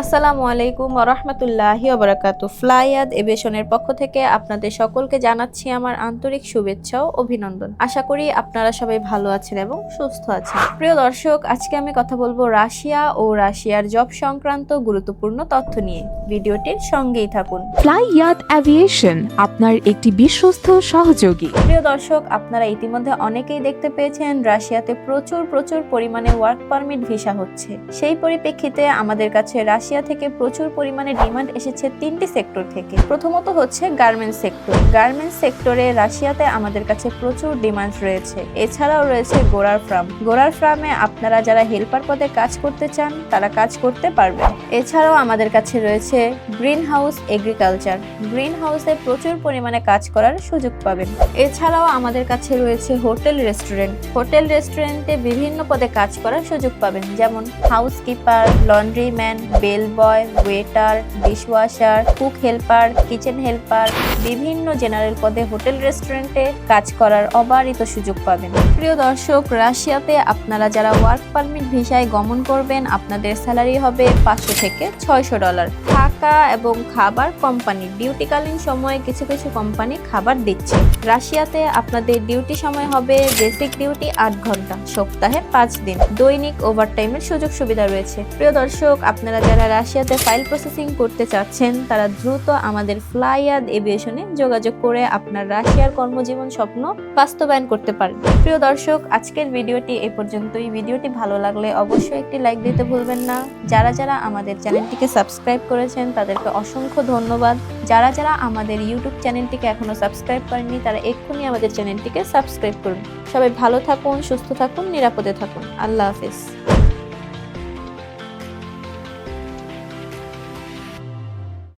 আসসালামু আলাইকুম রহমতুল্লাহি ওবরাকাতু। ফ্লাইয়াদ এভিয়েশনের পক্ষ থেকে আপনাদের সকলকে জানাচ্ছি আমার আন্তরিক শুভেচ্ছা ও অভিনন্দন। আশা করি আপনারা সবাই ভালো আছেন এবং সুস্থ আছেন। প্রিয় দর্শক আজকে আমি কথা বলব রাশিয়া ও রাশিয়ার জব সংক্রান্ত গুরুত্বপূর্ণ তথ্য নিয়ে। ভিডিওটির সঙ্গেই থাকুন। ফ্লাইয়াদ অ্যাভিয়েশন আপনার একটি বিশ্বস্ত সহযোগী। প্রিয় দর্শক আপনারা ইতিমধ্যে অনেকেই দেখতে পেয়েছেন রাশিয়াতে প্রচুর প্রচুর পরিমাণে ওয়ার্ক পারমিট ভিসা হচ্ছে। সেই পরিপ্রেক্ষিতে আমাদের কাছে রাশিয়া থেকে প্রচুর পরিমাণে ডিমান্ড এসেছে তিনটি সেক্টর থেকে। প্রথমত হচ্ছে গার্মেন্টস সেক্টর। গার্মেন্টস সেক্টরে রাশিয়াতে আমাদের কাছে প্রচুর ডিমান্ড রয়েছে। এছাড়াও রয়েছে গোড়ার ফার্ম। গোড়ার ফার্মে আপনারা যারা হেল্পার পদে কাজ করতে চান, তারা কাজ করতে পারবেন। এছাড়াও আমাদের কাছে রয়েছে গ্রিন হাউস এগ্রিকালচার। গ্রিন হাউসে প্রচুর পরিমাণে কাজ করার সুযোগ পাবেন। এছাড়াও আমাদের কাছে রয়েছে হোটেল রেস্টুরেন্ট। হোটেল রেস্টুরেন্টে বিভিন্ন পদে কাজ করার সুযোগ পাবেন, যেমন housekeeper laundry man bell boy waiter, dishwasher, cook helper, kitchen helper, বিভিন্ন জেনারেল পদে হোটেল, রেস্টুরেন্টে কাজ করার অবারিত সুযোগ পাবেন। প্রিয় দর্শক, রাশিয়াতে আপনারা যারা ওয়ার্ক পারমিট ভিসায় গমন করবেন, আপনাদের স্যালারি হবে পাঁচশো থেকে ছয়শো ডলার। থাকা এবং খাবার কোম্পানি, ডিউটিকালীন সময়ে কিছু কিছু কোম্পানি খাবার দিচ্ছে। রাশিয়াতে আপনাদের ডিউটি সময় হবে বেসিক ডিউটি আট ঘণ্টা, সপ্তাহে পাঁচ দিন। দৈনিক ওভারটাইমের সুযোগ সুবিধা রয়েছে। প্রিয় দর্শক, আপনারা যারা রাশিয়াতে ফাইল প্রসেসিং করতে চাচ্ছেন, তারা দ্রুত আমাদের ফ্লাইয়াদ এভিয়েশনে যোগাযোগ করে আপনার রাশিয়ার কর্মজীবন স্বপ্ন বাস্তবায়ন করতে পারেন। প্রিয় দর্শক, আজকের ভিডিওটি এ পর্যন্তই। ভিডিওটি ভালো লাগলে অবশ্যই একটি লাইক দিতে ভুলবেন না। যারা যারা আমাদের চ্যানেলটিকে সাবস্ক্রাইব করেছেন, তাদেরকে অসংখ্য ধন্যবাদ। যারা যারা আমাদের ইউটিউব চ্যানেলটিকে এখনও সাবস্ক্রাইব করেননি, তারা এক্ষুনি আমাদের চ্যানেলটিকে সাবস্ক্রাইব করুন। সবাই ভালো থাকুন, সুস্থ থাকুন, নিরাপদে থাকুন। আল্লাহ হাফিজ।